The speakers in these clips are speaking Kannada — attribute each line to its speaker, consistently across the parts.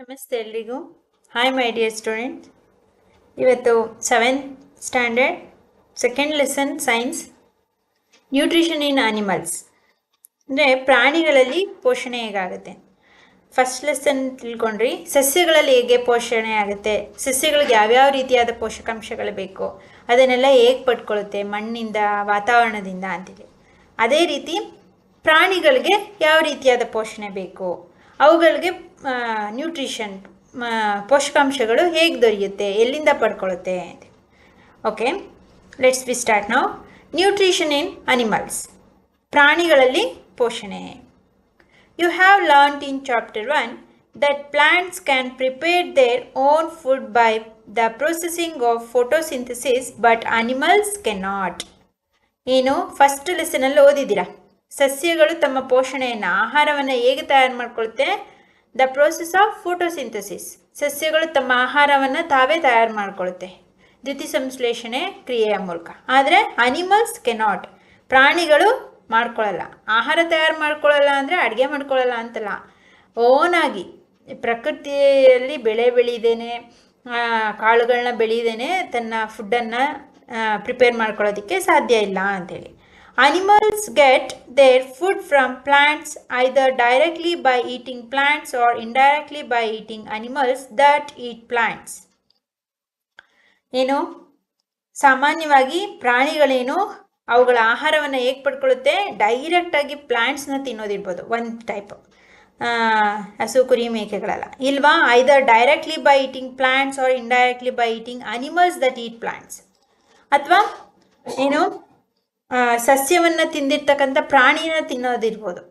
Speaker 1: ನಮಸ್ತೆ ಎಲ್ರಿಗೂ. ಹಾಯ್ ಮೈ ಡಿಯರ್ ಸ್ಟೂಡೆಂಟ್ ಇವತ್ತು seventh standard second lesson science nutrition in animals ಅಂದರೆ ಪ್ರಾಣಿಗಳಲ್ಲಿ ಪೋಷಣೆ ಹೇಗಾಗುತ್ತೆ? ಫಸ್ಟ್ ಲೆಸನ್ ತಿಳ್ಕೊಂಡ್ರಿ. ಸಸ್ಯಗಳಲ್ಲಿ ಹೇಗೆ ಪೋಷಣೆ ಆಗುತ್ತೆ? ಸಸ್ಯಗಳಿಗೆ ಯಾವ್ಯಾವ ರೀತಿಯಾದ ಪೋಷಕಾಂಶಗಳು ಬೇಕು? ಅದನ್ನೆಲ್ಲ ಹೇಗೆ ಪಡ್ಕೊಳ್ಳುತ್ತೆ ಮಣ್ಣಿಂದ, ವಾತಾವರಣದಿಂದ ಅಂತೇಳಿ ಅದೇ ರೀತಿ ಪ್ರಾಣಿಗಳಿಗೆ ಯಾವ ರೀತಿಯಾದ ಪೋಷಣೆ ಬೇಕು? ಅವುಗಳಿಗೆ ನ್ಯೂಟ್ರಿಷನ್ ಪೋಷಕಾಂಶಗಳು ಹೇಗೆ ದೊರೆಯುತ್ತೆ, ಎಲ್ಲಿಂದ ಪಡ್ಕೊಳ್ಳುತ್ತೆ ಓಕೆ ಲೆಟ್ಸ್ ಬಿ ಸ್ಟಾರ್ಟ್ ನಾವು ನ್ಯೂಟ್ರಿಷನ್ ಇನ್ ಅನಿಮಲ್ಸ್ ಪ್ರಾಣಿಗಳಲ್ಲಿ ಪೋಷಣೆ. You have learned in chapter one 1 plants can prepare their own food by the processing of photosynthesis but animals can not ಏನು ಫಸ್ಟ್ ಲೆಸನಲ್ಲಿ ಓದಿದ್ದೀರಾ? ಸಸ್ಯಗಳು ತಮ್ಮ ಪೋಷಣೆಯನ್ನು, ಆಹಾರವನ್ನು ಹೇಗೆ ತಯಾರು ಮಾಡ್ಕೊಳುತ್ತೆ? ದ ಪ್ರೋಸೆಸ್ ಆಫ್ ಫೋಟೋಸಿಂಥಸಿಸ್ ಸಸ್ಯಗಳು ತಮ್ಮ ಆಹಾರವನ್ನು ತಾವೇ ತಯಾರು ಮಾಡಿಕೊಳ್ಳುತ್ತೆ ದ್ಯುತಿ ಸಂಶ್ಲೇಷಣೆ ಕ್ರಿಯೆಯ ಮೂಲಕ. ಆದರೆ ಅನಿಮಲ್ಸ್ ಕೆನಾಟ್ ಪ್ರಾಣಿಗಳು ಮಾಡ್ಕೊಳ್ಳಲ್ಲ ಆಹಾರ ತಯಾರು ಮಾಡ್ಕೊಳ್ಳಲ್ಲ ಅಂದರೆ ಅಡುಗೆ ಮಾಡ್ಕೊಳ್ಳಲ್ಲ ಅಂತಲ್ಲ. ಓನಾಗಿ ಪ್ರಕೃತಿಯಲ್ಲಿ ಬೆಳೆ ಬೆಳೀದೇನೆ ಕಾಳುಗಳನ್ನ ಬೆಳೀದೇನೆ ತನ್ನ ಫುಡ್ಡನ್ನು ಪ್ರಿಪೇರ್ ಮಾಡ್ಕೊಳ್ಳೋದಕ್ಕೆ ಸಾಧ್ಯ ಇಲ್ಲ ಅಂಥೇಳಿ. Animals get their food from plants either directly by eating plants or indirectly by eating animals that eat plants ಏನು? ಸಾಮಾನ್ಯವಾಗಿ ಪ್ರಾಣಿಗಳೇನು? ಅವುಗಳ ಆಹಾರವನ್ನು ಹೇಗೆ ಪಡ್ಕೊಳ್ಳುತ್ತೆ? ಡೈರೆಕ್ಟಾಗಿ ಪ್ಲ್ಯಾಂಟ್ಸ್ನ ತಿನ್ನೋದಿರ್ಬೋದು. ಒಂದು ಟೈಪ್ ಹಸು, ಕುರಿ, ಮೇಕೆಗಳೆಲ್ಲ. ಇಲ್ವಾ? Either directly by eating plants or indirectly by eating animals that eat plants ಅಥವಾ, ಏನು? ಸಸ್ಯವನ್ನು ತಿಂದಿರ್ತಕ್ಕಂಥ ಪ್ರಾಣಿನ ತಿನ್ನೋದಿರ್ಬೋದು.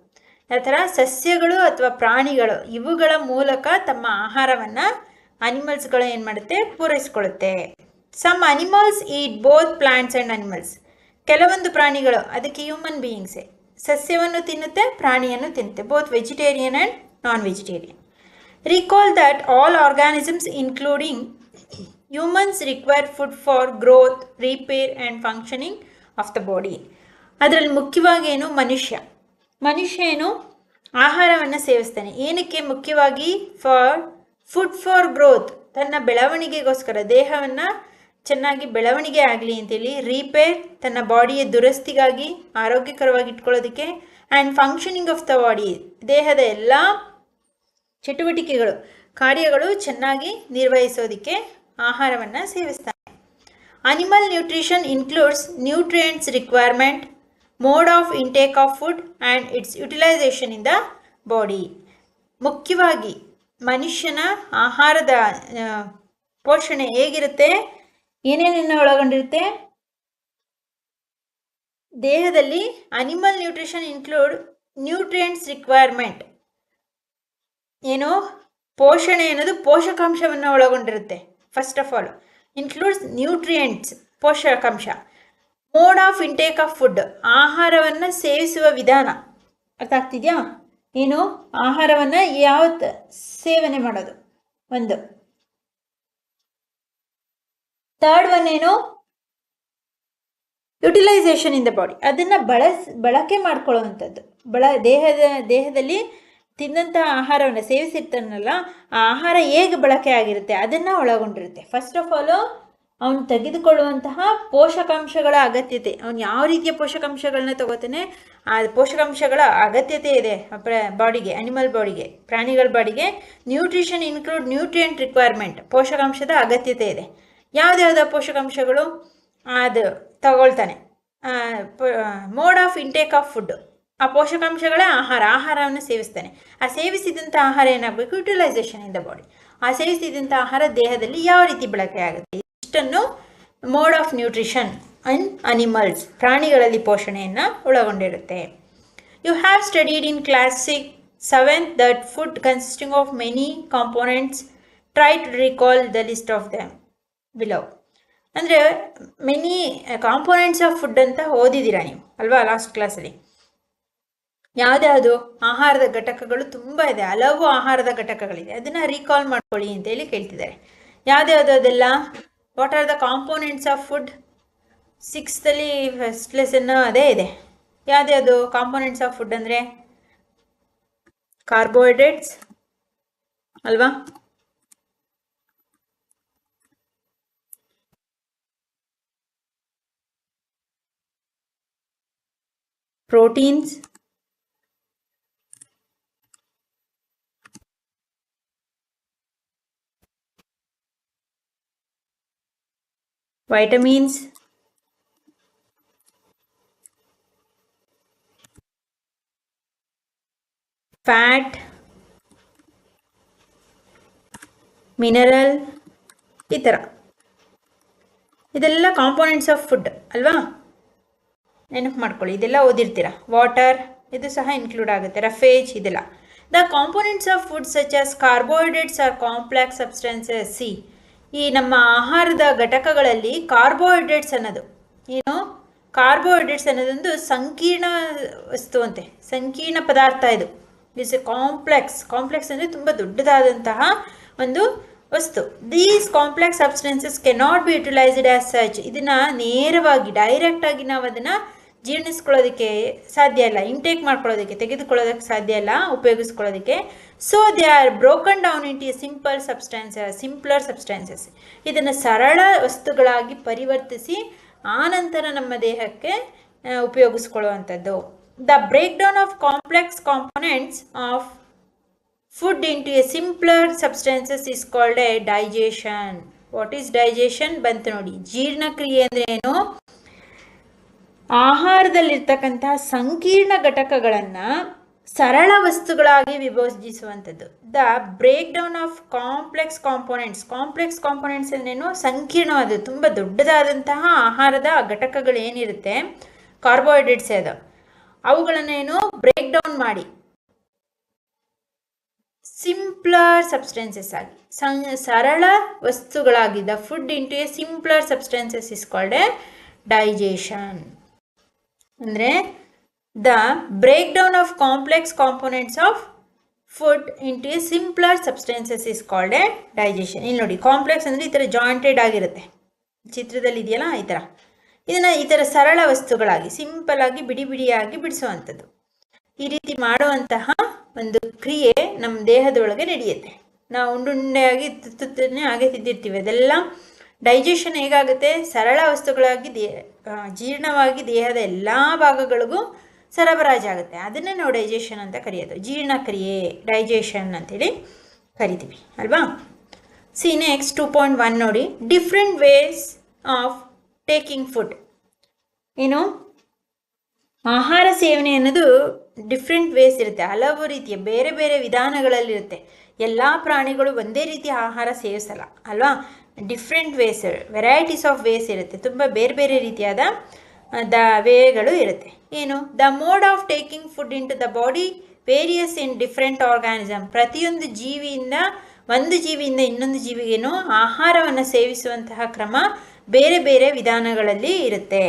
Speaker 1: ಆ ಥರ ಸಸ್ಯಗಳು ಅಥವಾ ಪ್ರಾಣಿಗಳು, ಇವುಗಳ ಮೂಲಕ ತಮ್ಮ ಆಹಾರವನ್ನು ಅನಿಮಲ್ಸ್ಗಳು ಏನು ಮಾಡುತ್ತೆ? ಪೂರೈಸ್ಕೊಳ್ಳುತ್ತೆ. Some animals eat both plants and animals ಕೆಲವೊಂದು ಪ್ರಾಣಿಗಳು, ಅದಕ್ಕೆ ಹ್ಯೂಮನ್ ಬೀಯಿಂಗ್ಸೇ ಸಸ್ಯವನ್ನು ತಿನ್ನುತ್ತೆ, ಪ್ರಾಣಿಯನ್ನು ತಿನ್ನುತ್ತೆ. Both vegetarian and non vegetarian recall that all organisms including humans require food for growth repair and functioning of the body ಅದರಲ್ಲಿ ಮುಖ್ಯವಾಗಿ ಏನು? ಮನುಷ್ಯ. ಮನುಷ್ಯ ಏನು? ಆಹಾರವನ್ನು ಸೇವಿಸ್ತಾನೆ. ಏನಕ್ಕೆ ಮುಖ್ಯವಾಗಿ? ಫಾರ್ ಫುಡ್ ಫಾರ್ ಗ್ರೋತ್ ತನ್ನ ಬೆಳವಣಿಗೆಗೋಸ್ಕರ, ದೇಹವನ್ನು ಚೆನ್ನಾಗಿ ಬೆಳವಣಿಗೆ ಆಗಲಿ ಅಂತೇಳಿ ರೀಪೇರ್ ತನ್ನ ಬಾಡಿಯ ದುರಸ್ತಿಗಾಗಿ ಆರೋಗ್ಯಕರವಾಗಿ ಇಟ್ಕೊಳ್ಳೋದಕ್ಕೆ and functioning of the body ದೇಹದ ಎಲ್ಲ ಚಟುವಟಿಕೆಗಳು, ಕಾರ್ಯಗಳು ಚೆನ್ನಾಗಿ ನಿರ್ವಹಿಸೋದಕ್ಕೆ ಆಹಾರವನ್ನು ಸೇವಿಸ್ತಾನೆ. Animal nutrition includes nutrients requirement mode of intake of food and its utilisation in the body ಮುಖ್ಯವಾಗಿ ಮನುಷ್ಯನ ಆಹಾರದ ಪೋಷಣೆ ಹೇಗಿರುತ್ತೆ ಏನೇನನ್ನು ಒಳಗೊಂಡಿರುತ್ತೆ? ದೇಹದಲ್ಲಿ animal nutrition include nutrients requirement ಏನು? ಪೋಷಣೆ ಅನ್ನೋದು ಪೋಷಕಾಂಶವನ್ನು ಒಳಗೊಂಡಿರುತ್ತೆ first of all includes nutrients ಪೋಷಕಾಂಶ mode of intake of food ಆಹಾರವನ್ನು ಸೇವಿಸುವ ವಿಧಾನ. ಅರ್ಥ ಆಗ್ತಿದೆಯಾ? ಏನು ಆಹಾರವನ್ನು ಯಾವ ಸೇವನೆ ಮಾಡೋದು? ಒಂದು. ಥರ್ಡ್ ಒನ್ ಏನು? ಯುಟಿಲೈಸೇಷನ್ ಇನ್ ದ ಬಾಡಿ ಅದನ್ನು ಬಳಸ್, ಬಳಕೆ ಮಾಡ್ಕೊಳ್ಳೋವಂಥದ್ದು. ಬಳ, ದೇಹದ, ದೇಹದಲ್ಲಿ ತಿಂದಂಥ ಆಹಾರವನ್ನು ಸೇವಿಸಿರ್ತಾನಲ್ಲ, ಆ ಆಹಾರ ಹೇಗೆ ಬಳಕೆ ಆಗಿರುತ್ತೆ ಅದನ್ನು ಒಳಗೊಂಡಿರುತ್ತೆ. ಫಸ್ಟ್ ಆಫ್ ಆಲು ಅವನು ತೆಗೆದುಕೊಳ್ಳುವಂತಹ ಪೋಷಕಾಂಶಗಳ ಅಗತ್ಯತೆ. ಅವನು ಯಾವ ರೀತಿಯ ಪೋಷಕಾಂಶಗಳನ್ನ ತಗೋತಾನೆ, ಆ ಪೋಷಕಾಂಶಗಳ ಅಗತ್ಯತೆ ಇದೆ ಬಾಡಿಗೆ ಅನಿಮಲ್ ಬಾಡಿಗೆ, ಪ್ರಾಣಿಗಳ ಬಾಡಿಗೆ. ನ್ಯೂಟ್ರಿಷನ್ ಇನ್ಕ್ಲೂಡ್ ನ್ಯೂಟ್ರಿಯೆಂಟ್ ರಿಕ್ವೈರ್ಮೆಂಟ್ ಪೋಷಕಾಂಶದ ಅಗತ್ಯತೆ ಇದೆ. ಯಾವ್ದ್ಯಾವ್ದು ಪೋಷಕಾಂಶಗಳು? ಅದು ತಗೊಳ್ತಾನೆ. Mode of intake of food ಆ ಪೋಷಕಾಂಶಗಳ ಆಹಾರ, ಆಹಾರವನ್ನು ಸೇವಿಸ್ತಾನೆ. ಆ ಸೇವಿಸಿದಂಥ ಆಹಾರ ಏನಾಗಬೇಕು? ಯುಟಿಲೈಸೇಷನ್ ಇನ್ ದ ಬಾಡಿ ಆ ಸೇವಿಸಿದಂಥ ಆಹಾರ ದೇಹದಲ್ಲಿ ಯಾವ ರೀತಿ ಬಳಕೆ ಆಗುತ್ತೆ? ಇಷ್ಟನ್ನು mode of nutrition in animals ಪ್ರಾಣಿಗಳಲ್ಲಿ ಪೋಷಣೆಯನ್ನು ಒಳಗೊಂಡಿರುತ್ತೆ. You have studied in classic seventh that food consisting of many components try to recall the list of them below ಅಂದರೆ ಮೆನಿ ಕಾಂಪೋನೆಂಟ್ಸ್ ಆಫ್ ಫುಡ್ ಅಂತ ಓದಿದ್ದೀರಾ ನೀವು? ಅಲ್ವಾ ಲಾಸ್ಟ್ ಕ್ಲಾಸಲ್ಲಿ ಯಾವುದ್ಯಾವುದು ಆಹಾರದ ಘಟಕಗಳು ತುಂಬ ಇದೆ, ಹಲವು ಆಹಾರದ ಘಟಕಗಳಿದೆ. ಅದನ್ನು ರೀಕಾಲ್ ಮಾಡ್ಕೊಳ್ಳಿ ಅಂತೇಳಿ ಕೇಳ್ತಿದ್ದಾರೆ. ಯಾವ್ದ್ಯಾವುದು ಅದೆಲ್ಲ what are the components of food ಸಿಕ್ಸ್ತಲ್ಲಿ first lesson ಅದೇ ಇದೆ. ಯಾವ್ದ್ಯಾವುದು ಕಾಂಪೋನೆಂಟ್ಸ್ ಆಫ್ ಫುಡ್ ಅಂದರೆ? ಕಾರ್ಬೋಹೈಡ್ರೇಟ್ಸ್ ಅಲ್ವಾ? Proteins vitamins. Fat. ಮಿನರಲ್ ಈ ಥರ ಇದೆಲ್ಲ ಕಾಂಪೋನೆಂಟ್ಸ್ ಆಫ್ ಫುಡ್ ಅಲ್ವಾ? ನೆನಪು ಮಾಡ್ಕೊಳ್ಳಿ, ಇದೆಲ್ಲ ಓದಿರ್ತೀರ? ವಾಟರ್ ಇದು ಸಹ ಇನ್ಕ್ಲೂಡ್ ಆಗುತ್ತೆ. ರಫೇಜ್ ಇದೆಲ್ಲ. The components of food such as carbohydrates are complex substances see ಈ ನಮ್ಮ ಆಹಾರದ ಘಟಕಗಳಲ್ಲಿ ಕಾರ್ಬೋಹೈಡ್ರೇಟ್ಸ್ ಅನ್ನೋದು. ಏನು? ಕಾರ್ಬೋಹೈಡ್ರೇಟ್ಸ್ ಅನ್ನೋದೊಂದು ಸಂಕೀರ್ಣ ವಸ್ತು ಅಂತೆ. ಸಂಕೀರ್ಣ ಪದಾರ್ಥ ಇದು. ಇಟ್ಸ್ ಎ ಕಾಂಪ್ಲೆಕ್ಸ್ ಕಾಂಪ್ಲೆಕ್ಸ್ ಅಂದರೆ ತುಂಬ ದೊಡ್ಡದಾದಂತಹ ಒಂದು ವಸ್ತು. These complex substances cannot be utilised as such ಇದನ್ನು ನೇರವಾಗಿ ಡೈರೆಕ್ಟಾಗಿ ನಾವು ಅದನ್ನು ಜೀರ್ಣಿಸ್ಕೊಳ್ಳೋದಕ್ಕೆ ಸಾಧ್ಯ ಇಲ್ಲ ಇಂಟೇಕ್ ಮಾಡ್ಕೊಳ್ಳೋದಕ್ಕೆ, ತೆಗೆದುಕೊಳ್ಳೋದಕ್ಕೆ ಸಾಧ್ಯ ಇಲ್ಲ, ಉಪಯೋಗಿಸ್ಕೊಳ್ಳೋದಕ್ಕೆ. So they are broken down into simple substances simpler substances ಇದನ್ನು ಸರಳ ವಸ್ತುಗಳಾಗಿ ಪರಿವರ್ತಿಸಿ, ಆನಂತರ ನಮ್ಮ ದೇಹಕ್ಕೆ ಉಪಯೋಗಿಸ್ಕೊಳ್ಳುವಂಥದ್ದು. The break down of complex components of food into a simpler substances is called a digestion what is digestion ಬಂತು ನೋಡಿ. ಜೀರ್ಣಕ್ರಿಯೆ ಅಂದ್ರೆ ಏನು? ಆಹಾರದಲ್ಲಿರ್ತಕ್ಕಂತಹ ಸಂಕೀರ್ಣ ಘಟಕಗಳನ್ನು ಸರಳ ವಸ್ತುಗಳಾಗಿ ವಿಭಜಿಸುವಂಥದ್ದು. The break down of complex components complex components ಅಂದ್ರೇನು? ಸಂಕೀರ್ಣವಾದ, ತುಂಬ ದೊಡ್ಡದಾದಂತಹ ಆಹಾರದ ಘಟಕಗಳು ಏನಿರುತ್ತೆ? ಕಾರ್ಬೋಹೈಡ್ರೇಟ್ಸ್ ಅದು. ಅವುಗಳನ್ನೇನು ಬ್ರೇಕ್ ಡೌನ್ ಮಾಡಿ. ಸಿಂಪ್ಲರ್ ಸಬ್ಸ್ಟೆನ್ಸಸ್ ಆಗಿ. ಸರಳ ವಸ್ತುಗಳಾಗಿ. The food into a simpler substances is called a digestion ಅಂದರೆ the break down of complex components of food into a simpler substances is called a digestion ಇಲ್ಲಿ ನೋಡಿ ಕಾಂಪ್ಲೆಕ್ಸ್ ಅಂದರೆ ಈ ಥರ ಜಾಯಿಂಟೆಡ್ ಆಗಿರುತ್ತೆ. ಚಿತ್ರದಲ್ಲಿ ಇದೆಯಲ್ಲ, ಈ ಥರ ಇದನ್ನು ಈ ಥರ ಸರಳ ವಸ್ತುಗಳಾಗಿ ಸಿಂಪಲ್ ಆಗಿ, ಬಿಡಿ ಬಿಡಿಯಾಗಿ ಬಿಡಿಸುವಂಥದ್ದು. ಈ ರೀತಿ ಮಾಡುವಂತಹ ಒಂದು ಕ್ರಿಯೆ ನಮ್ಮ ದೇಹದೊಳಗೆ ನಡೆಯುತ್ತೆ. ನಾವು ಉಂಡುಂಡೆಯಾಗಿ ತುತ್ತನ್ನೇ ಹಾಗೆ ತಿದ್ದಿರ್ತೀವಿ ಅದೆಲ್ಲ ಡೈಜೆಷನ್ ಹೇಗಾಗುತ್ತೆ? ಸರಳ ವಸ್ತುಗಳಾಗಿ ದೇಹ ಜೀರ್ಣವಾಗಿ ದೇಹದ ಎಲ್ಲ ಭಾಗಗಳಿಗೂ ಸರಬರಾಜಾಗುತ್ತೆ. ಅದನ್ನೇ ನಾವು ಡೈಜೆಷನ್ ಅಂತ ಕರೆಯೋದು. ಜೀರ್ಣಕ್ರಿಯೆ ಡೈಜೆಷನ್ ಅಂತೇಳಿ ಕರಿತೀವಿ. ಅಲ್ವಾ? See next two point one ನೋಡಿ. Different ways of taking food ಏನು? ಆಹಾರ ಸೇವನೆ ಅನ್ನೋದು ಡಿಫ್ರೆಂಟ್ ವೇಸ್ ಇರುತ್ತೆ. ಹಲವು ರೀತಿಯ, ಬೇರೆ ಬೇರೆ ವಿಧಾನಗಳಲ್ಲಿರುತ್ತೆ. ಎಲ್ಲ ಪ್ರಾಣಿಗಳು ಒಂದೇ ರೀತಿಯ ಆಹಾರ ಸೇವಿಸಲ್ಲ. ಅಲ್ವಾ? Different ways varieties of ways ಇರುತ್ತೆ. ತುಂಬ ಬೇರೆ ಬೇರೆ ರೀತಿಯಾದ ದ ವೇಗಳು ಇರುತ್ತೆ. ಏನು? The mode of taking food into the body various in different organism ಪ್ರತಿಯೊಂದು ಜೀವಿಯಿಂದ, ಒಂದು ಜೀವಿಯಿಂದ ಇನ್ನೊಂದು ಜೀವಿಗೇನು ಆಹಾರವನ್ನು ಸೇವಿಸುವಂತಹ ಕ್ರಮ ಬೇರೆ ಬೇರೆ ವಿಧಾನಗಳಲ್ಲಿ ಇರುತ್ತೆ.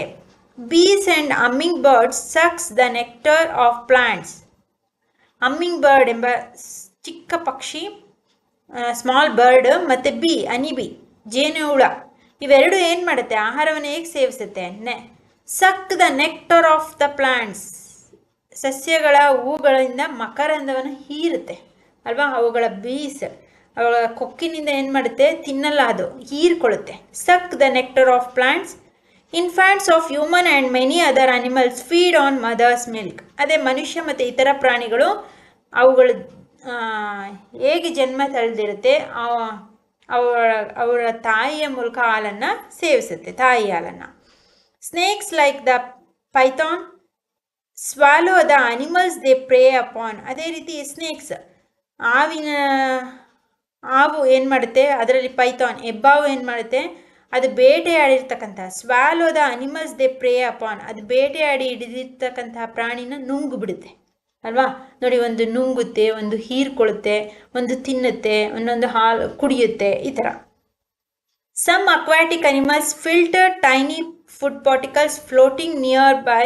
Speaker 1: Bees and humming birds sucks the nectar of plants humming bird ಎಂಬ ಚಿಕ್ಕ ಪಕ್ಷಿ ಸ್ಮಾಲ್ ಬರ್ಡ್ ಮತ್ತು ಬಿ ಅನಿ ಬಿ ಜೇನುಹುಳ ಇವೆರಡು ಏನು ಮಾಡುತ್ತೆ? ಆಹಾರವನ್ನು ಹೇಗೆ ಸೇವಿಸುತ್ತೆ? ನೆ. Suck the nectar of the plants. ಸಸ್ಯಗಳ ಹೂಗಳಿಂದ ಮಕರಂದವನ್ನು ಹೀರುತ್ತೆ. ಅಲ್ವಾ? ಅವುಗಳ ಬೀಸ್ ಅವುಗಳ ಕೊಕ್ಕಿನಿಂದ ಏನು ಮಾಡುತ್ತೆ? ತಿನ್ನಲ್ಲ, ಅದು ಹೀರ್ಕೊಳ್ಳುತ್ತೆ. Suck the nectar of plants. Infants of human and many other animals feed on mother's milk. ಅದೇ ಮನುಷ್ಯ ಮತ್ತು ಇತರ ಪ್ರಾಣಿಗಳು ಅವುಗಳು ಹೇಗೆ ಜನ್ಮ ತಳೆದಿರುತ್ತೆ? ಅವರ ಅವರ ತಾಯಿಯ ಮೂಲಕ ಹಾಲನ್ನು ಸೇವಿಸುತ್ತೆ, ತಾಯಿ ಹಾಲನ್ನು. Snakes like the python swallow the animals they prey upon ಅದೇ ರೀತಿ ಸ್ನೇಕ್ಸ್ ಹಾವಿನ ಹಾವು ಏನು ಮಾಡುತ್ತೆ, ಅದರಲ್ಲಿ ಪೈಥಾನ್ ಹೆಬ್ಬಾವು ಏನು ಮಾಡುತ್ತೆ, ಅದು ಬೇಟೆಯಾಡಿರ್ತಕ್ಕಂಥ swallow the animals they prey upon ಅದು ಬೇಟೆಯಾಡಿ ಹಿಡಿದಿರ್ತಕ್ಕಂತಹ ಪ್ರಾಣಿನ ನುಂಗು ಬಿಡುತ್ತೆ ಅಲ್ವಾ? ನೋಡಿ, ಒಂದು ನುಂಗುತ್ತೆ, ಒಂದು ಹೀರ್ಕೊಳ್ಳುತ್ತೆ, ಒಂದು ತಿನ್ನುತ್ತೆ, ಒಂದೊಂದು ಹಾಲು ಕುಡಿಯುತ್ತೆ, ಈ ಥರ. Some aquatic animals filter tiny food particles floating nearby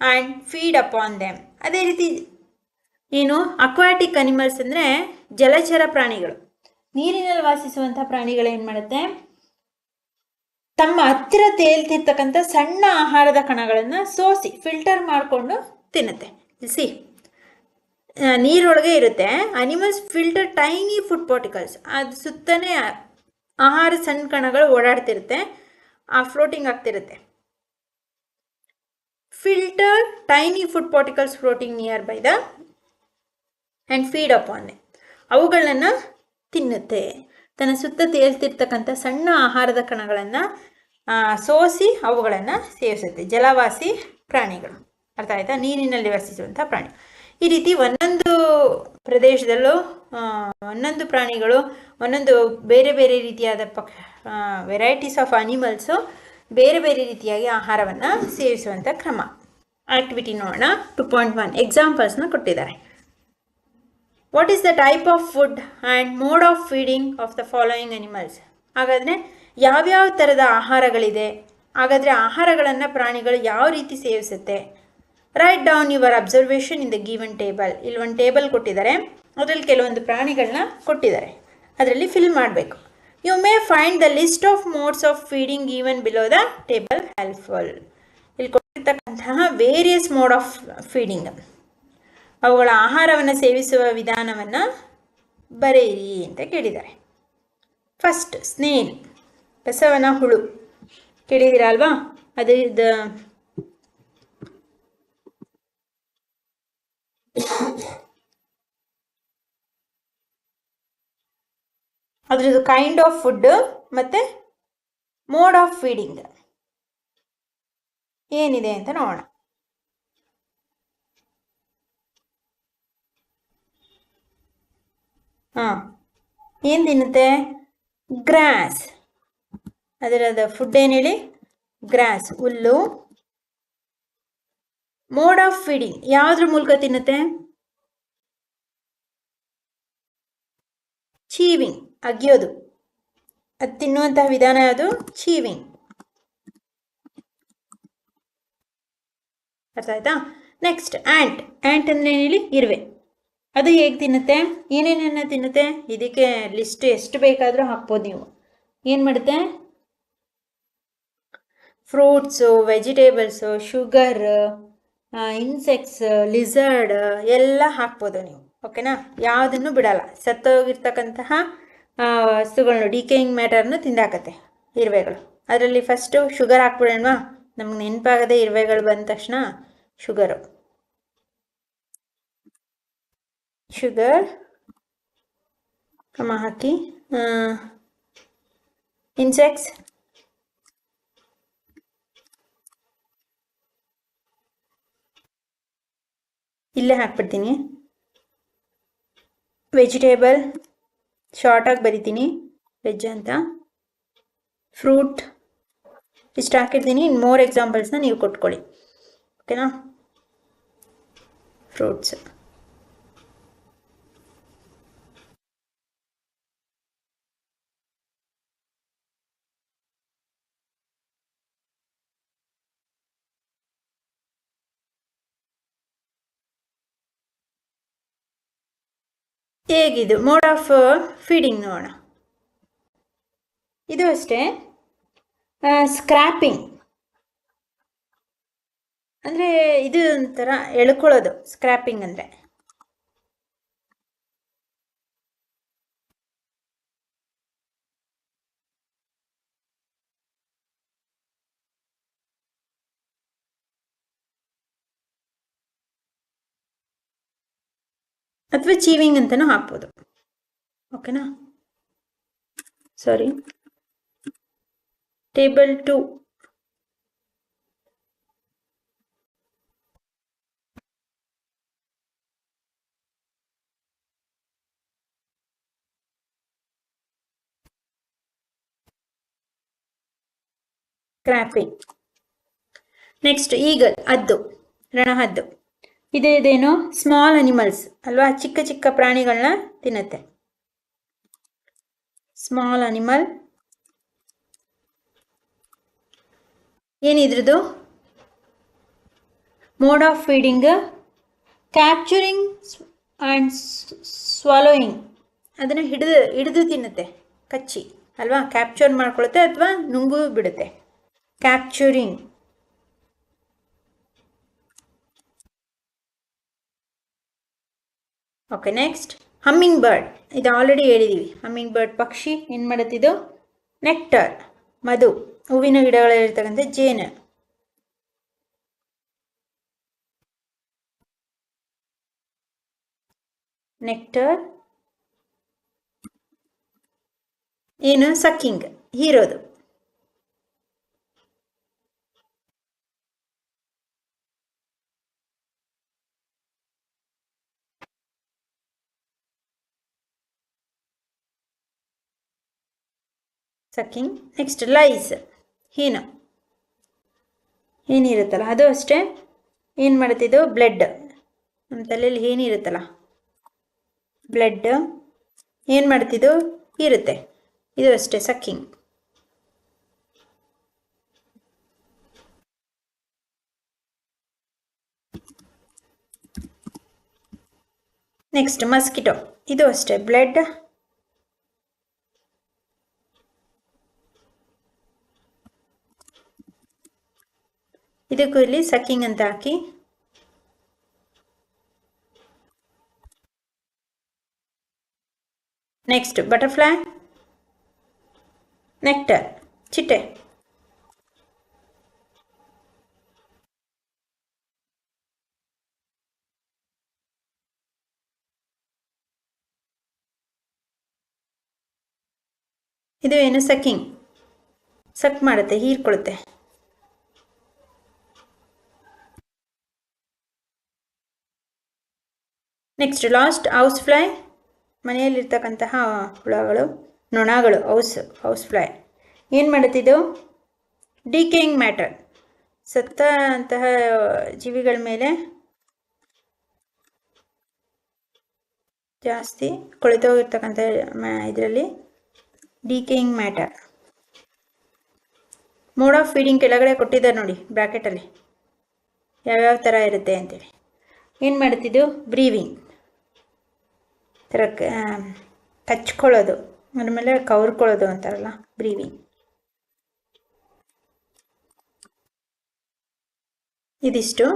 Speaker 1: and feed upon them ಅದೇ ರೀತಿ ಏನು? ಅಕ್ವಾಟಿಕ್ ಅನಿಮಲ್ಸ್ ಅಂದರೆ ಜಲಚರ ಪ್ರಾಣಿಗಳು. ನೀರಿನಲ್ಲಿ ವಾಸಿಸುವಂಥ ಪ್ರಾಣಿಗಳು ಏನು ಮಾಡುತ್ತೆ? ತಮ್ಮ ಹತ್ತಿರ ತೇಲ್ತಿರ್ತಕ್ಕಂಥ ಸಣ್ಣ ಆಹಾರದ ಕಣಗಳನ್ನು ಸೋಸಿ ಫಿಲ್ಟರ್ ಮಾಡಿಕೊಂಡು ತಿನ್ನುತ್ತೆ. ಸಿ ನೀರೊಳಗೆ ಇರುತ್ತೆ. Animals filter tiny food particles ಅದು ಸುತ್ತನೇ ಆಹಾರ ಸಣ್ಣ ಕಣಗಳು ಓಡಾಡ್ತಿರುತ್ತೆ. ಆ ಫ್ಲೋಟಿಂಗ್ ಆಗ್ತಿರುತ್ತೆ. Filter tiny food particles floating nearby the and feed upon ಅವುಗಳನ್ನು ತಿನ್ನುತ್ತೆ. ತನ್ನ ಸುತ್ತ ತೇಲ್ತಿರ್ತಕ್ಕಂಥ ಸಣ್ಣ ಆಹಾರದ ಕಣಗಳನ್ನು ಸೋಸಿ ಅವುಗಳನ್ನು ಸೇವಿಸುತ್ತೆ. ಜಲವಾಸಿ ಪ್ರಾಣಿಗಳು. ಅರ್ಥ ಆಯ್ತಾ? ನೀರಿನಲ್ಲಿ ವಾಸಿಸುವಂಥ ಪ್ರಾಣಿ. ಈ ರೀತಿ ಒಂದೊಂದು ಪ್ರದೇಶದಲ್ಲೂ ಒಂದೊಂದು ಪ್ರಾಣಿಗಳು, ಒಂದೊಂದು ಬೇರೆ ಬೇರೆ ರೀತಿಯಾದ ಪಕ್ ವೆರೈಟೀಸ್ ಆಫ್ ಅನಿಮಲ್ಸು ಬೇರೆ ಬೇರೆ ರೀತಿಯಾಗಿ ಆಹಾರವನ್ನು ಸೇವಿಸುವಂಥ ಕ್ರಮ. ಆಕ್ಟಿವಿಟಿ ನೋಡೋಣ. ಟು ಪಾಯಿಂಟ್ ಒನ್ ಎಕ್ಸಾಂಪಲ್ಸ್ನ ಕೊಟ್ಟಿದ್ದಾರೆ. What is the type of food and mode of feeding of the following animals ಹಾಗಾದರೆ ಯಾವ್ಯಾವ ಥರದ ಆಹಾರಗಳಿದೆ? ಹಾಗಾದರೆ ಆಹಾರಗಳನ್ನು ಪ್ರಾಣಿಗಳು ಯಾವ ರೀತಿ ಸೇವಿಸುತ್ತೆ? Write down your observation in the given table ಇಲ್ಲಿ ಒಂದು ಟೇಬಲ್ ಕೊಟ್ಟಿದ್ದಾರೆ. ಅದರಲ್ಲಿ ಕೆಲವೊಂದು ಪ್ರಾಣಿಗಳನ್ನ ಕೊಟ್ಟಿದ್ದಾರೆ. ಅದರಲ್ಲಿ ಫಿಲ್ ಮಾಡಬೇಕು. You may find the list of modes of feeding even below the table helpful ಇಲ್ಲಿ ಕೊಟ್ಟಿರ್ತಕ್ಕಂತಹ ವೇರಿಯಸ್ ಮೋಡ್ ಆಫ್ ಫೀಡಿಂಗ್ ಅವುಗಳ ಆಹಾರವನ್ನು ಸೇವಿಸುವ ವಿಧಾನವನ್ನು ಬರೆಯಿರಿ ಅಂತ ಕೇಳಿದ್ದಾರೆ. ಫಸ್ಟ್ ಸ್ನೇಲ್ ಬಸವನ ಹುಳು. ಕೇಳಿದ್ದೀರಾ ಅಲ್ವಾ? ಅದ್ರದ್ದು ಕೈಂಡ್ ಆಫ್ ಫುಡ್ ಮತ್ತೆ ಮೋಡ್ ಆಫ್ ಫೀಡಿಂಗ್ ಏನಿದೆ ಅಂತ ನೋಡೋಣ. ಹಾ, ಏನು ತಿನ್ನುತ್ತೆ? ಗ್ರಾಸ್ ಅದರದ ಫುಡ್ ಏನ್ ಹೇಳಿ? ಗ್ರಾಸ್ ಹುಲ್ಲು. ಮೋಡ್ ಆಫ್ ಫೀಡಿಂಗ್ ಯಾವುದ್ರ ಮೂಲಕ ತಿನ್ನುತ್ತೆ? ಚೀವಿಂಗ್ ಅಗಿಯೋದು. ಅದು ತಿನ್ನುವಂತಹ ವಿಧಾನ ಯಾವುದು? ಚೀವಿಂಗ್ ಅರ್ಥ ಆಯ್ತಾ? ನೆಕ್ಸ್ಟ್ ಆ್ಯಂಟ್ ಆ್ಯಂಟ್ ಅಂದರೆ ಹೇಳಿ? ಇರುವೆ. ಅದು ಹೇಗೆ ತಿನ್ನುತ್ತೆ? ಏನೇನನ್ನ ತಿನ್ನುತ್ತೆ? ಇದಕ್ಕೆ ಲಿಸ್ಟ್ ಎಷ್ಟು ಬೇಕಾದರೂ ಹಾಕ್ಬೋದು ನೀವು. ಏನು ಮಾಡುತ್ತೆ? Fruits vegetables sugar insects lizard ಎಲ್ಲ ಹಾಕ್ಬೋದು ನೀವು ಓಕೆನಾ ಯಾವುದನ್ನು ಬಿಡಲ್ಲ. ಸತ್ತೋಗಿರ್ತಕ್ಕಂತಹ ವಸ್ತುಗಳನ್ನು ಡಿಕೇಯಿಂಗ್ ಮ್ಯಾಟರ್ನು ತಿಂದಾಕತ್ತೆ ಇರುವೆಗಳು. ಅದರಲ್ಲಿ ಫಸ್ಟು ಶುಗರ್ ಹಾಕ್ಬಿಡೋಣವಾ? ನಮ್ಗೆ ನೆನಪಾಗದೆ ಇರುವೆಗಳು ಬಂದ ತಕ್ಷಣ ಶುಗರು ಶುಗರ್ ಕಮ ಹಾಕಿ ಇನ್ಸೆಕ್ಟ್ಸ್ ಇಲ್ಲೇ ಹಾಕ್ಬಿಡ್ತೀನಿ. ವೆಜಿಟೇಬಲ್ ಶಾರ್ಟಾಗಿ ಬರಿತೀನಿ ವೆಜ್ ಅಂತ. ಫ್ರೂಟ್ ಇಷ್ಟು ಹಾಕಿರ್ತೀನಿ. ಇನ್ನು ಮೋರ್ ಎಕ್ಸಾಂಪಲ್ಸ್ನ ನೀವು ಕೊಟ್ಕೊಳ್ಳಿ. ಓಕೆನಾ ಫ್ರೂಟ್ಸ್ ಹೇಗಿದು? ಮೋಡ್ ಆಫ್ ಫೀಡಿಂಗ್ ನೋಡೋಣ. ಇದು ಅಷ್ಟೇ. ಸ್ಕ್ರ್ಯಾಪಿಂಗ್ ಅಂದರೆ ಇದು ಒಂಥರ ಎಳ್ಕೊಳ್ಳೋದು. ಸ್ಕ್ರ್ಯಾಪಿಂಗ್ ಅಂದರೆ. ಅಥವಾ ಚೀವಿಂಗ್ ಅಂತಲೂ ಹಾಕ್ಬೋದು. ಓಕೆನಾ? Sorry table two cropping next eagle ಹದ್ದು ರಣಹದ್ದು. ಇದು ಇದೇನು? ಸ್ಮಾಲ್ ಅನಿಮಲ್ಸ್ ಅಲ್ವಾ? ಚಿಕ್ಕ ಚಿಕ್ಕ ಪ್ರಾಣಿಗಳನ್ನ ತಿನ್ನತ್ತೆ. Small animal ಏನಿದ್ರದ್ದು mode of feeding capturing and swallowing ಅದನ್ನು ಹಿಡಿದು ಹಿಡಿದು ತಿನ್ನುತ್ತೆ. ಕಚ್ಚಿ. ಅಲ್ವಾ? ಕ್ಯಾಪ್ಚರ್ ಮಾಡ್ಕೊಳುತ್ತೆ ಅಥವಾ ನುಂಗು ಬಿಡುತ್ತೆ. Capturing okay next humming bird ಇದು ಆಲ್ರೆಡಿ ಹೇಳಿದ್ದೀವಿ ಹಮ್ಮಿಂಗ್ ಬರ್ಡ್ ಪಕ್ಷಿ, ಏನು ಮಾಡುತ್ತಿದ್ದು ನೆಕ್ಟರ್ ಮಧು. ಹೂವಿನ ಗಿಡಗಳಲ್ಲಿರ್ತಕ್ಕಂಥ ಜೇನು. ನೆಕ್ಟರ್ ಏನು? ಸಕ್ಕಿಂಗ್ ಹೀರೋದು. ಸಕ್ಕಿಂಗ್ ನೆಕ್ಸ್ಟ್ ಲೈಸ್ ಏನು ಏನಿರುತ್ತಲ್ಲ ಅದು ಅಷ್ಟೇ. ಏನು ಮಾಡುತ್ತಿದ್ದು ಬ್ಲಡ್ ನಮ್ಮ ತಲೆಯಲ್ಲಿ ಏನಿರುತ್ತಲ್ಲ ಬ್ಲಡ್ ಏನು ಮಾಡ್ತಿದ್ದು ಇರುತ್ತೆ. ಇದು ಅಷ್ಟೇ ಸಕ್ಕಿಂಗ್ ನೆಕ್ಸ್ಟ್ ಮಸ್ಕಿಟೋ ಇದು ಅಷ್ಟೇ. ಬ್ಲಡ್ ಇದಕ್ಕೂ ಇಲ್ಲಿ ಸಕ್ಕಿಂಗ್ ಅಂತ ಹಾಕಿ. ನೆಕ್ಸ್ಟ್ ಬಟರ್ಫ್ಲೈ ನೆಕ್ಟರ್ ಚಿಟ್ಟೆ. ಇದು ಏನು ಸಕ್ಕಿಂಗ್? ಸಕ್ ಮಾಡುತ್ತೆ, ಹೀರ್ಕೊಳ್ಳುತ್ತೆ. ನೆಕ್ಸ್ಟ್ ಲಾಸ್ಟ್ ಹೌಸ್ ಫ್ಲೈ ಮನೆಯಲ್ಲಿರ್ತಕ್ಕಂತಹ ಹುಳಗಳು, ನೊಣಗಳು ಹೌಸ್ ಹೌಸ್ ಫ್ಲೈ ಏನು ಮಾಡುತ್ತಿದ್ದು ಡಿಕೇಯಿಂಗ್ ಮ್ಯಾಟರ್ ಸತ್ತ ಅಂತಹ ಜೀವಿಗಳ ಮೇಲೆ ಜಾಸ್ತಿ ಕೊಳೆತೋಗಿರ್ತಕ್ಕಂಥ ಇದರಲ್ಲಿ decaying matter mode of feeding ಕೆಳಗಡೆ ಕೊಟ್ಟಿದ್ದಾರೆ ನೋಡಿ ಬ್ರ್ಯಾಕೆಟಲ್ಲಿ ಯಾವ್ಯಾವ ಥರ ಇರುತ್ತೆ ಅಂತೇಳಿ. ಏನು ಮಾಡ್ತಿದ್ದು ಬ್ರೀವಿಂಗ್ ಥರ ಕಚ್ಕೊಳ್ಳೋದು. ಆಮೇಲೆ ಮೇಲೆ ಕವರ್ಕೊಳ್ಳೋದು ಅಂತಾರಲ್ಲ ಬ್ರೀವಿಂಗ್ ಇದಿಷ್ಟು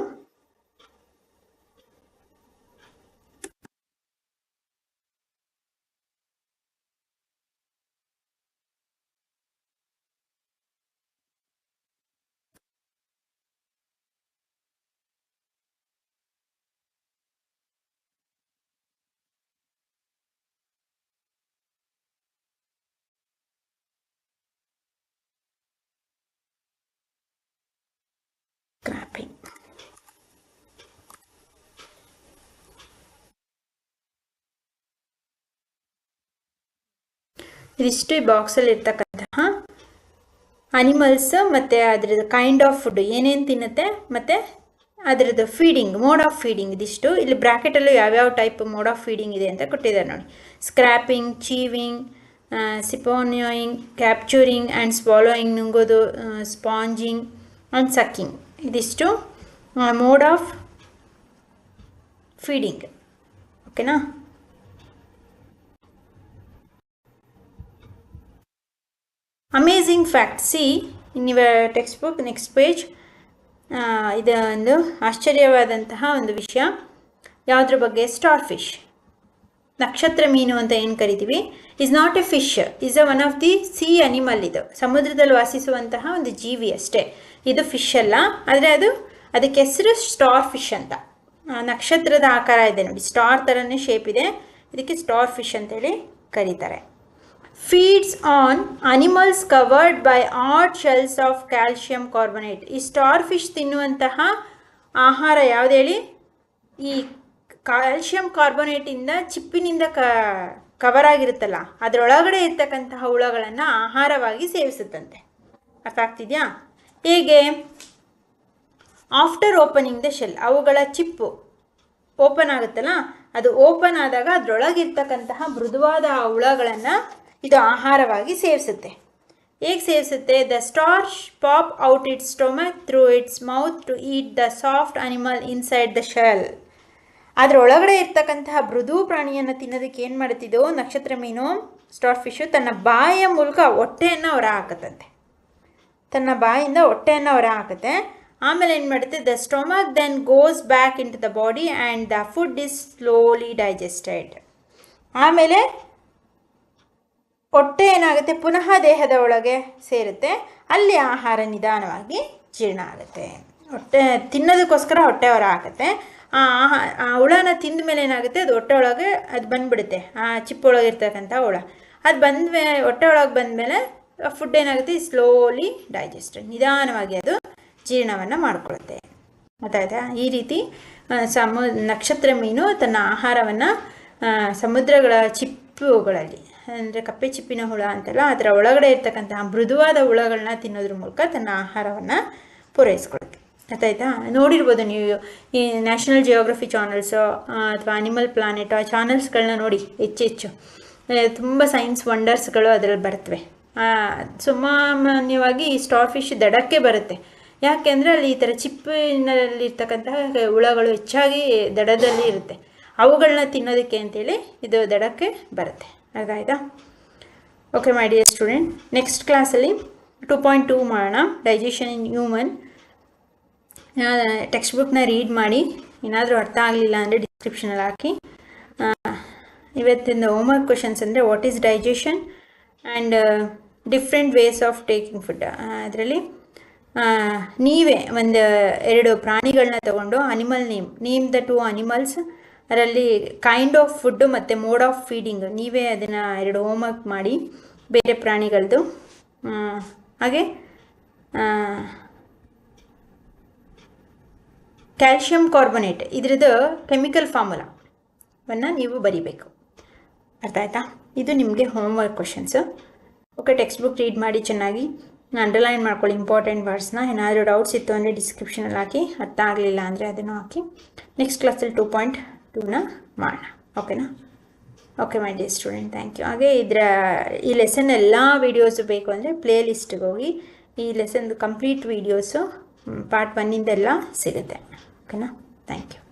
Speaker 1: ಕ್ರಾಪಿಂಗ್ ಇದಿಷ್ಟು ಈ ಬಾಕ್ಸಲ್ಲಿ ಇರ್ತಕ್ಕಂತಹ ಅನಿಮಲ್ಸ್ ಮತ್ತು ಅದ್ರದ್ದು ಕೈಂಡ್ ಆಫ್ ಫುಡ್ ಏನೇನು ತಿನ್ನುತ್ತೆ ಮತ್ತು ಅದರದ್ದು ಫೀಡಿಂಗ್ ಮೋಡ್ ಆಫ್ ಫೀಡಿಂಗ್ ಇದಿಷ್ಟು. ಇಲ್ಲಿ ಬ್ರ್ಯಾಕೆಟಲ್ಲೂ ಯಾವ್ಯಾವ ಟೈಪ್ ಮೋಡ್ ಆಫ್ ಫೀಡಿಂಗ್ ಇದೆ ಅಂತ ಕೊಟ್ಟಿದ್ದಾರೆ ನೋಡಿ. Scraping chewing siphoning capturing and swallowing ನುಂಗೋದು sponging and sucking ಇದಿಷ್ಟು ಮೋಡ್ ಆಫ್ ಫೀಡಿಂಗ್ ಓಕೆನಾ amazing fact see in your text book next page ಇದು ಒಂದು ಆಶ್ಚರ್ಯವಾದಂತಹ ಒಂದು ವಿಷಯ. ಯಾವುದ್ರ ಬಗ್ಗೆ? ಸ್ಟಾರ್ ಫಿಶ್ ನಕ್ಷತ್ರ ಮೀನು ಅಂತ ಏನು ಕರಿತೀವಿ? Is not a fish is a one of the sea animal ಇದು. ಸಮುದ್ರದಲ್ಲಿ ವಾಸಿಸುವಂತಹ ಒಂದು ಜೀವಿ ಅಷ್ಟೇ. ಇದು ಫಿಶ್ ಅಲ್ಲ. ಆದರೆ ಅದು, ಅದಕ್ಕೆ ಹೆಸರು ಸ್ಟಾರ್ ಫಿಶ್ ಅಂತ ನಕ್ಷತ್ರದ ಆಕಾರ ಇದೆ ನೋಡಿ. ಸ್ಟಾರ್ ಥರನೇ ಶೇಪ್ ಇದೆ. ಇದಕ್ಕೆ ಸ್ಟಾರ್ ಫಿಶ್ ಅಂತೇಳಿ ಕರೀತಾರೆ. Feeds on animals covered by hard shells of calcium carbonate ಈ ಸ್ಟಾರ್ ಫಿಶ್ ತಿನ್ನುವಂತಹ ಆಹಾರ ಯಾವ್ದು ಹೇಳಿ? ಈ ಕ್ಯಾಲ್ಶಿಯಂ ಕಾರ್ಬೊನೇಟಿಂದ ಚಿಪ್ಪಿನಿಂದ ಕ ಕವರ್ ಆಗಿರುತ್ತಲ್ಲ, ಅದರೊಳಗಡೆ ಇರ್ತಕ್ಕಂತಹ ಹುಳಗಳನ್ನು ಆಹಾರವಾಗಿ ಸೇವಿಸುತ್ತಂತೆ. ಅರ್ಥ ಆಗ್ತಿದೆಯಾ ಹೇಗೆ? ಆಫ್ಟರ್ ಓಪನಿಂಗ್ ದ ಶೆಲ್ ಅವುಗಳ ಚಿಪ್ಪು ಓಪನ್ ಆಗುತ್ತಲ್ಲ, ಅದು ಓಪನ್ ಆದಾಗ ಅದರೊಳಗಿರ್ತಕ್ಕಂತಹ ಮೃದುವಾದ ಹುಳಗಳನ್ನು ಇದು ಆಹಾರವಾಗಿ ಸೇವಿಸುತ್ತೆ ಹೇಗೆ ಸೇವಿಸುತ್ತೆ the starch pop out its stomach through its mouth to eat the soft animal inside the shell ಅದರೊಳಗಡೆ ಇರ್ತಕ್ಕಂತಹ ಮೃದು ಪ್ರಾಣಿಯನ್ನು ತಿನ್ನೋದಕ್ಕೆ ಏನು ಮಾಡುತ್ತಿದ್ದೋ ನಕ್ಷತ್ರ ಮೀನು ಸ್ಟಾರ್ ಫಿಶು ತನ್ನ ಬಾಯಿಯ ಮೂಲಕ ಹೊಟ್ಟೆಯನ್ನು ಹೊರ ಹಾಕತ್ತಂತೆ ತನ್ನ ಬಾಯಿಂದ ಹೊಟ್ಟೆಯನ್ನು ಹೊರ ಹಾಕುತ್ತೆ ಆಮೇಲೆ ಏನು ಮಾಡುತ್ತೆ? The stomach then goes back into the body and the food is slowly digested ಆಮೇಲೆ ಹೊಟ್ಟೆ ಏನಾಗುತ್ತೆ? ಪುನಃ ದೇಹದ ಒಳಗೆ ಸೇರುತ್ತೆ. ಅಲ್ಲಿ ಆಹಾರ ನಿಧಾನವಾಗಿ ಜೀರ್ಣ ಆಗುತ್ತೆ. ಹೊಟ್ಟೆ ತಿನ್ನೋದಕ್ಕೋಸ್ಕರ ಹೊಟ್ಟೆ ಹೊರ ಆಗುತ್ತೆ. ಆ ಆ ಹುಳನ ತಿಂದ ಮೇಲೆ ಏನಾಗುತ್ತೆ? ಅದು ಹೊಟ್ಟೆ ಒಳಗೆ ಅದು ಬಂದುಬಿಡುತ್ತೆ. ಆ ಚಿಪ್ಪೊಳಗೆ ಇರ್ತಕ್ಕಂಥ ಹುಳ. ಅದು ಬಂದ ಮೇಲೆ ಹೊಟ್ಟೆ ಒಳಗೆ ಬಂದಮೇಲೆ ಫುಡ್ ಏನಾಗುತ್ತೆ? ಸ್ಲೋಲಿ ಡೈಜೆಸ್ಟ್ ನಿಧಾನವಾಗಿ ಅದು ಜೀರ್ಣವನ್ನು ಮಾಡಿಕೊಳ್ಳುತ್ತೆ. ಗೊತ್ತಾಯ್ತಾ? ಈ ರೀತಿ ಸಮು, ನಕ್ಷತ್ರ ಮೀನು ತನ್ನ ಆಹಾರವನ್ನು ಸಮುದ್ರಗಳ ಚಿಪ್ಪುಗಳಲ್ಲಿ ಅಂದರೆ ಕಪ್ಪೆ ಚಿಪ್ಪಿನ ಹುಳ ಅಂತಲ್ಲ, ಅದರ ಒಳಗಡೆ ಇರ್ತಕ್ಕಂತಹ ಮೃದುವಾದ ಹುಳಗಳನ್ನ ತಿನ್ನೋದ್ರ ಮೂಲಕ ತನ್ನ ಆಹಾರವನ್ನು ಪೂರೈಸ್ಕೊಳುತ್ತೆ ಗೊತ್ತಾಯ್ತಾ ನೋಡಿರ್ಬೋದು ನೀವು ಈ ನ್ಯಾಷನಲ್ ಜಿಯೋಗ್ರಫಿ ಚಾನಲ್ಸು ಅಥವಾ ಅನಿಮಲ್ ಪ್ಲಾನೆಟ್ ಆ ಚಾನಲ್ಸ್ಗಳನ್ನ ನೋಡಿ ಹೆಚ್ಚೆಚ್ಚು ಹೆಚ್ಚು. ತುಂಬ ಸೈನ್ಸ್ ವಂಡರ್ಸ್ಗಳು ಅದರಲ್ಲಿ ಬರ್ತವೆ. ಸಾಮಾನ್ಯವಾಗಿ ಈ ಸ್ಟಾರ್ ಫಿಶ್ ದಡಕ್ಕೆ ಬರುತ್ತೆ. ಯಾಕೆಂದರೆ ಅಲ್ಲಿ ಈ ಥರ ಚಿಪ್ಪಿನಲ್ಲಿರ್ತಕ್ಕಂತಹ ಹುಳಗಳು ಹೆಚ್ಚಾಗಿ ದಡದಲ್ಲಿ ಇರುತ್ತೆ. ಅವುಗಳನ್ನ ತಿನ್ನೋದಕ್ಕೆ ಅಂತೇಳಿ ಇದು ದಡಕ್ಕೆ ಬರುತ್ತೆ. ಅರ್ಥ okay my dear student next ಕ್ಲಾಸಲ್ಲಿ ಟೂ ಪಾಯಿಂಟ್ ಟೂ ಮಾಡೋಣ. ಡೈಜೆಷನ್ ಇನ್ ಹ್ಯೂಮನ್ ಟೆಕ್ಸ್ಟ್ ಬುಕ್ನ ರೀಡ್ ಮಾಡಿ. ಏನಾದರೂ ಅರ್ಥ ಆಗಲಿಲ್ಲ ಅಂದರೆ ಡಿಸ್ಕ್ರಿಪ್ಷನಲ್ಲಿ ಹಾಕಿ. ಇವತ್ತಿಂದ ಹೋಮ್ ಹೋಮ್ವರ್ಕ್ ಕ್ವಶನ್ಸ್ ಅಂದರೆ what is digestion and different ways of taking food ಅದರಲ್ಲಿ ನೀವೇ ಒಂದು ಎರಡು ಪ್ರಾಣಿಗಳನ್ನ ತಗೊಂಡು animal name name the two animals ಅದರಲ್ಲಿ ಕೈಂಡ್ ಆಫ್ ಫುಡ್ಡು ಮತ್ತು ಮೋಡ್ ಆಫ್ ಫೀಡಿಂಗ್ ನೀವೇ ಅದನ್ನು ಎರಡು ಹೋಮ್ವರ್ಕ್ ಮಾಡಿ ಬೇರೆ ಪ್ರಾಣಿಗಳದ್ದು ಹಾಗೆ ಕ್ಯಾಲ್ಶಿಯಂ ಕಾರ್ಬೊನೇಟ್ ಇದ್ರದ್ದು ಕೆಮಿಕಲ್ ಫಾರ್ಮುಲಾವನ್ನು ನೀವು ಬರಿಬೇಕು. ಅರ್ಥ ಆಯ್ತಾ? ಇದು ನಿಮಗೆ homework questions okay text book read ಮಾಡಿ ಚೆನ್ನಾಗಿ ಅಂಡರ್ಲೈನ್ ಮಾಡ್ಕೊಳ್ಳಿ ಇಂಪಾರ್ಟೆಂಟ್ ವರ್ಡ್ಸ್ನ ಏನಾದರೂ ಡೌಟ್ಸ್ ಇತ್ತು ಅಂದರೆ ಡಿಸ್ಕ್ರಿಪ್ಷನಲ್ಲಿ ಹಾಕಿ, ಅರ್ಥ ಆಗಲಿಲ್ಲ ಅಂದರೆ ಅದನ್ನು ಹಾಕಿ ನೆಕ್ಸ್ಟ್ ಕ್ಲಾಸಲ್ಲಿ ಟೂ ಪಾಯಿಂಟ್ ಟೂನ ಮಾಡೋಣ ಓಕೆನಾ okay my dear student thank you ಹಾಗೆ ಇದರ, ಈ ಲೆಸನ್ ಎಲ್ಲ ವೀಡಿಯೋಸು ಬೇಕು ಅಂದರೆ ಪ್ಲೇ ಲಿಸ್ಟ್ಗೆ ಹೋಗಿ ಈ ಲೆಸನ್ದು ಕಂಪ್ಲೀಟ್ ವೀಡಿಯೋಸು ಪಾರ್ಟ್ ಒನ್ನಿಂದೆಲ್ಲ ಸಿಗುತ್ತೆ. ಓಕೆನಾ ಥ್ಯಾಂಕ್ ಯು